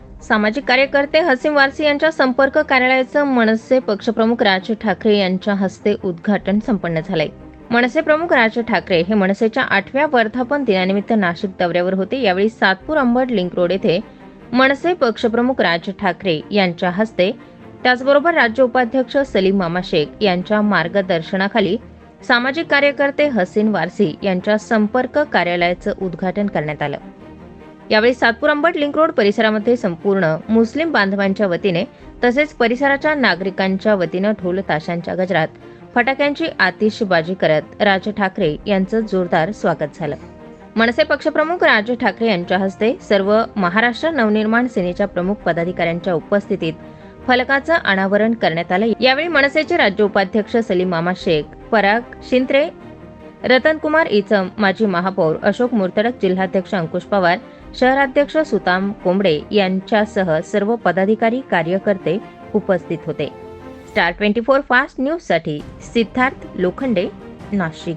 सामाजिक कार्यकर्ते हसीम वारसी यांच्या संपर्क कार्यालयाचं मनसे पक्षप्रमुख राज ठाकरे यांच्या हस्ते उद्घाटन संपन्न झालंय. मनसे प्रमुख राज ठाकरे हे मनसेच्या आठव्या वर्धापन दिनानिमित्त नाशिक दौऱ्यावर होते. यावेळी सातपूर अंबड लिंक रोड येथे मनसे पक्षप्रमुख राज ठाकरे यांच्या हस्ते त्याचबरोबर राज्य उपाध्यक्ष सलीम मामा शेख यांच्या मार्गदर्शनाखाली सामाजिक कार्यकर्ते हसीन वारसी यांच्या संपर्क कार्यालयाचं उद्घाटन करण्यात आलं. यावेळी सातपूर अंबट लिंक रोड परिसरामध्ये संपूर्ण मुस्लिम बांधवांच्या वतीने तसेच परिसराच्या नागरिकांच्या वतीनं ढोल ताशांच्या गजरात फटाक्यांची आतिषबाजी करत राज ठाकरे यांचं जोरदार स्वागत झालं. मनसे पक्षप्रमुख राज ठाकरे यांच्या हस्ते सर्व महाराष्ट्र नवनिर्माण सेनेच्या प्रमुख पदाधिकाऱ्यांच्या उपस्थितीत फलकाचं अनावरण करण्यात आलं. यावेळी मनसेचे राज्य उपाध्यक्ष सलीम मामा शेख पराग शिंत्रे रतनकुमार इचम माजी महापौर अशोक मुर्तडक जिल्हाध्यक्ष अंकुश पवार शहराध्यक्ष सुताम कोंबडे यांच्यासह सर्व पदाधिकारी कार्यकर्ते उपस्थित होते. स्टार ट्वेंटी फोर फास्ट न्यूजसाठी सिद्धार्थ लोखंडे नाशिक.